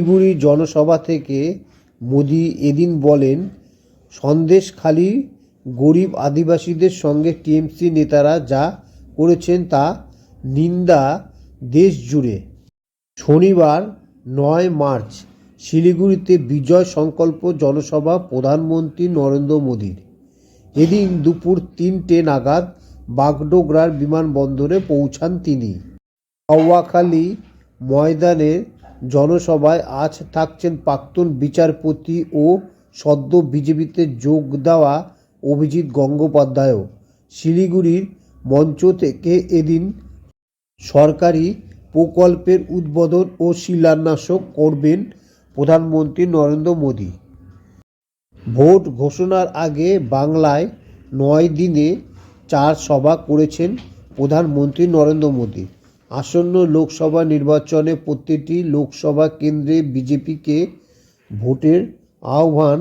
শিলিগুড়ি জনসভা থেকে মোদি এদিন বলেন, সন্দেশখালি গরিব আদিবাসীদের সঙ্গে টিএমসি নেতারা যা করেছেন তা নিন্দা দেশ জুড়ে। শনিবার নয় মার্চ শিলিগুড়িতে বিজয় সংকল্প জনসভা প্রধানমন্ত্রী নরেন্দ্র মোদীর। এদিন দুপুর তিনটে নাগাদ বাগডোগরার বিমানবন্দরে পৌঁছান তিনি। কৌয়াখালী ময়দানের জনসভায় আজ থাকছেন প্রাক্তন বিচারপতি ও সদ্য বিজেপিতে যোগ দেওয়া অভিজিৎ গঙ্গোপাধ্যায়ও। শিলিগুড়ির মঞ্চ থেকে এদিন সরকারি প্রকল্পের উদ্বোধন ও শিলান্যাসও করবেন প্রধানমন্ত্রী নরেন্দ্র মোদী। ভোট ঘোষণার আগে বাংলায় নয় দিনে চার সভা করেছেন প্রধানমন্ত্রী নরেন্দ্র মোদী। আসন্ন লোকসভা নির্বাচনে প্রতিটি লোকসভা কেন্দ্রে বিজেপিকে ভোটের আহ্বান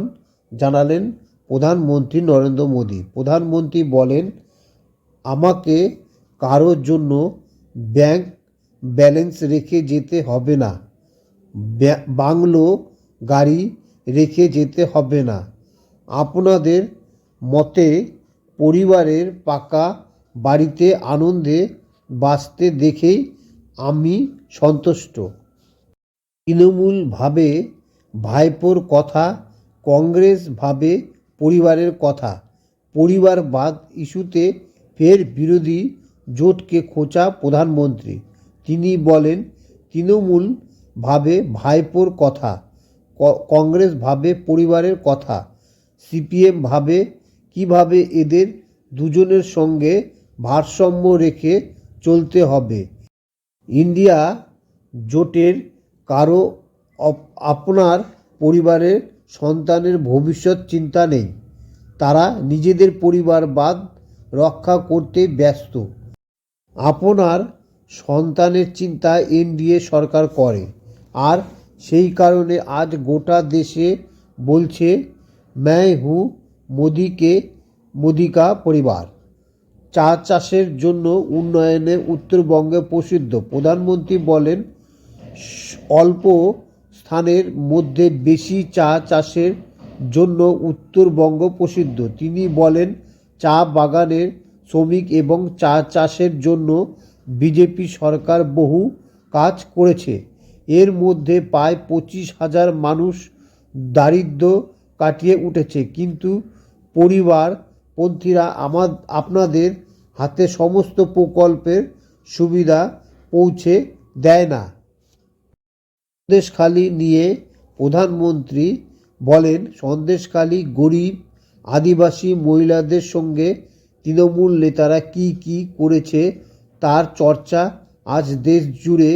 জানালেন প্রধানমন্ত্রী নরেন্দ্র মোদী। প্রধানমন্ত্রী বলেন, আমাকে কারোর জন্য ব্যাংক ব্যালেন্স রেখে যেতে হবে না। বাংলো গাড়ি রেখে যেতে হবে না। আপনাদের মতে পরিবারের পাকা বাড়িতে আনন্দে বাঁচতে দেখেই আমি সন্তুষ্ট। তৃণমূলভাবে ভাইপোর কথা কংগ্রেস ভাবে পরিবারের কথা, পরিবারবাদ ইস্যুতে ফের বিরোধী জোটকে খোঁচা প্রধানমন্ত্রী। তিনি বলেন তৃণমূল ভাবে ভাইপোর কথা কংগ্রেস ভাবে পরিবারের কথা সিপিএম ভাবে কীভাবে এদের দুজনের সঙ্গে ভারসাম্য রেখে চলতে হবে। ইন্ডিয়া জোটের কারও আপনার পরিবারের সন্তানের ভবিষ্যৎ চিন্তা নেই। তারা নিজেদের পরিবার বাদ রক্ষা করতে ব্যস্ত। আপনার সন্তানের চিন্তা এনডিএ সরকার করে। আর সেই কারণে আজ গোটা দেশে বলছে ম্যায় হু মোদিকে, মোদিকা পরিবার। চা চাষের জন্য উন্নয়নে উত্তরবঙ্গে প্রসিদ্ধ। প্রধানমন্ত্রী বলেন, অল্প স্থানের মধ্যে বেশি চা চাষের জন্য উত্তরবঙ্গ প্রসিদ্ধ। তিনি বলেন, চা বাগানের শ্রমিক এবং চা চাষের জন্য বিজেপি সরকার বহু কাজ করেছে। এর মধ্যে প্রায় পঁচিশ হাজার মানুষ দারিদ্র কাটিয়ে উঠেছে। কিন্তু পরিবারপন্থীরা আমার আপনাদের হাতে সমস্ত প্রকল্পের সুবিধা পৌঁছে দেয় না। সন্দেশখালি নিয়ে প্রধানমন্ত্রী বলেন, সন্দেশখালি গরিব আদিবাসী মহিলাদের সঙ্গে তৃণমূল নেতারা কি কি করেছে তার চর্চা আজ দেশ জুড়ে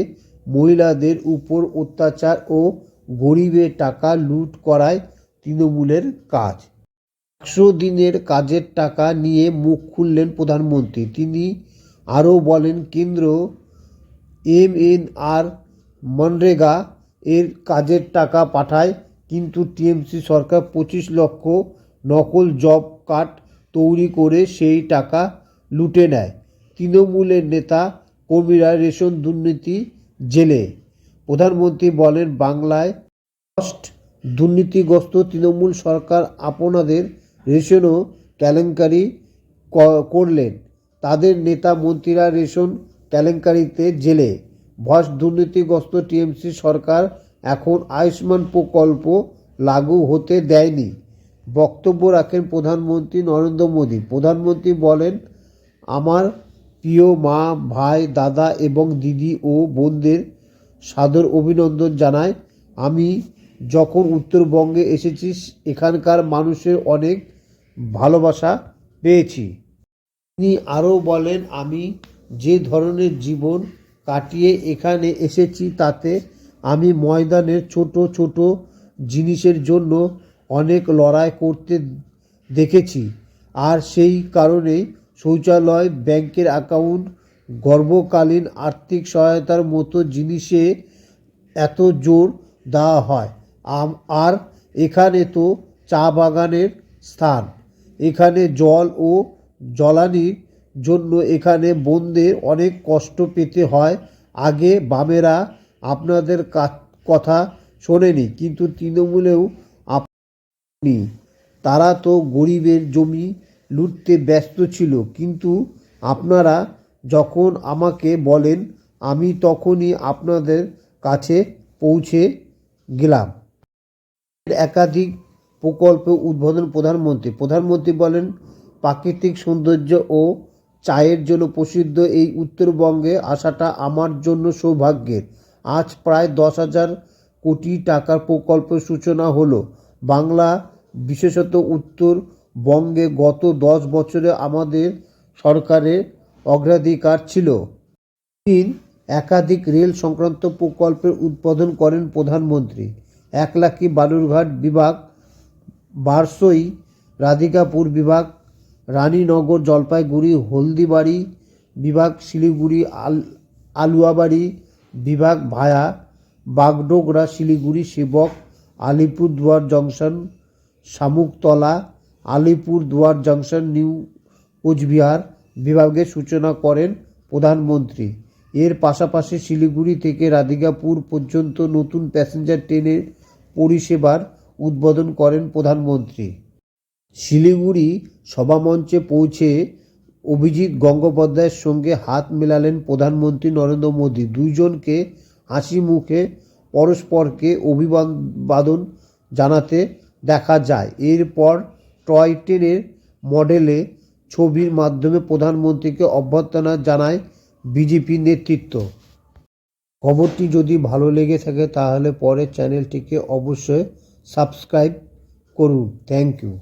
মহিলাদের উপর অত্যাচার ও গরিবের টাকা লুট করায় তৃণমূলের কাজ। একশো দিনের কাজের টাকা নিয়ে মুখ খুললেন প্রধানমন্ত্রী। তিনি আরও বলেন, কেন্দ্র এমএনআর মনরেগা এর কাজের টাকা পাঠায়, কিন্তু টিএমসি সরকার পঁচিশ লক্ষ নকল জব কার্ড তৈরি করে সেই টাকা লুটে নেয়। তৃণমূলের নেতা কর্মীরা রেশন দুর্নীতি জেলে। প্রধানমন্ত্রী বলেন, বাংলায় দুর্নীতিগ্রস্ত তৃণমূল সরকার আপনাদের রেশনও কেলেঙ্কারি করলেন। তাদের নেতা মন্ত্রীরা রেশন কেলেঙ্কারিতে জেলে। ভস দুর্নীতিগ্রস্ত টিএমসি সরকার এখন আয়ুষ্মান প্রকল্প লাগু হতে দেয়নি। বক্তব্য রাখেন প্রধানমন্ত্রী নরেন্দ্র মোদী। প্রধানমন্ত্রী বলেন, আমার প্রিয় মা, ভাই, দাদা এবং দিদি ও বোনদের সাদর অভিনন্দন জানায় আমি যখন উত্তরবঙ্গে এসেছি, এখানকার মানুষের অনেক ভালোবাসা পেয়েছি। তিনি আরও বলেন, আমি যে ধরনের জীবন কাটিয়ে এখানে এসেছি, তাতে আমি ময়দানের ছোট ছোট জিনিসের জন্য অনেক লড়াই করতে দেখেছি। আর সেই কারণেই শৌচালয়, ব্যাংকের অ্যাকাউন্ট, গর্ভকালীন আর্থিক সহায়তার মতো জিনিসে এত জোর দেওয়া হয়। আর এখানে তো চা বাগানের স্থান। এখানে জল ও জ্বালানির জন্য এখানে বোনদের অনেক কষ্ট পেতে হয়। আগে বামেরা আপনাদের কথা শোনেনি, কিন্তু তৃণমূলেও আপনি, তারা তো গরিবের জমি লুটতে ব্যস্ত ছিল, কিন্তু আপনারা যখন আমাকে বলেন, আমি তখনই আপনাদের কাছে পৌঁছে গেলাম। একাধিক প্রকল্প উদ্বোধন প্রধানমন্ত্রী। প্রধানমন্ত্রী বলেন, প্রাকৃতিক সৌন্দর্য ও চায়ের জন্য প্রসিদ্ধ এই উত্তরবঙ্গে আসাটা আমার জন্য সৌভাগ্যের। আজ প্রায় দশ হাজার কোটি টাকার প্রকল্পের সূচনা হলো। বাংলা, বিশেষত উত্তরবঙ্গে গত দশ বছরে আমাদের সরকারের অগ্রাধিকার ছিল। তিন, একাধিক রেল সংক্রান্ত প্রকল্পের উদ্বোধন করেন প্রধানমন্ত্রী। একলাখি বালুরঘাট বিভাগ বারসই রাধিকাপুর বিভাগ, রানীনগর জলপাইগুড়ি, হলদিবাড়ি বিভাগ, শিলিগুড়ি আল আলুয়াবাড়ি বিভাগ via, Bagdogra, Siliguri Sevoke Alipurduar junction, Shamuktala, Alipurduar junction, New Cooch Behar বিভাগের সূচনা করেন প্রধানমন্ত্রী। এর পাশাপাশি শিলিগুড়ি থেকে রাধিকাপুর পর্যন্ত নতুন প্যাসেঞ্জার ট্রেনের পরিষেবার উদ্বোধন করেন প্রধানমন্ত্রী। শিলিগুড়ি সভামঞ্চে পৌঁছে অভিজিৎ গঙ্গোপাধ্যায়ের সঙ্গে হাত মেলালেন প্রধানমন্ত্রী নরেন্দ্র মোদী। দুইজনকে হাসি মুখে পরস্পরকে অভিবাদন জানাতে দেখা যায়। এরপর টয় ট্রেনের মডেলে ছবির মাধ্যমে প্রধানমন্ত্রীকে অভ্যর্থনা জানায় বিজেপি নেতৃত্ব। খবরটি যদি ভালো লেগে থাকে তাহলে পরে চ্যানেলটিকে অবশ্যই সাবস্ক্রাইব করুন থ্যাংক ইউ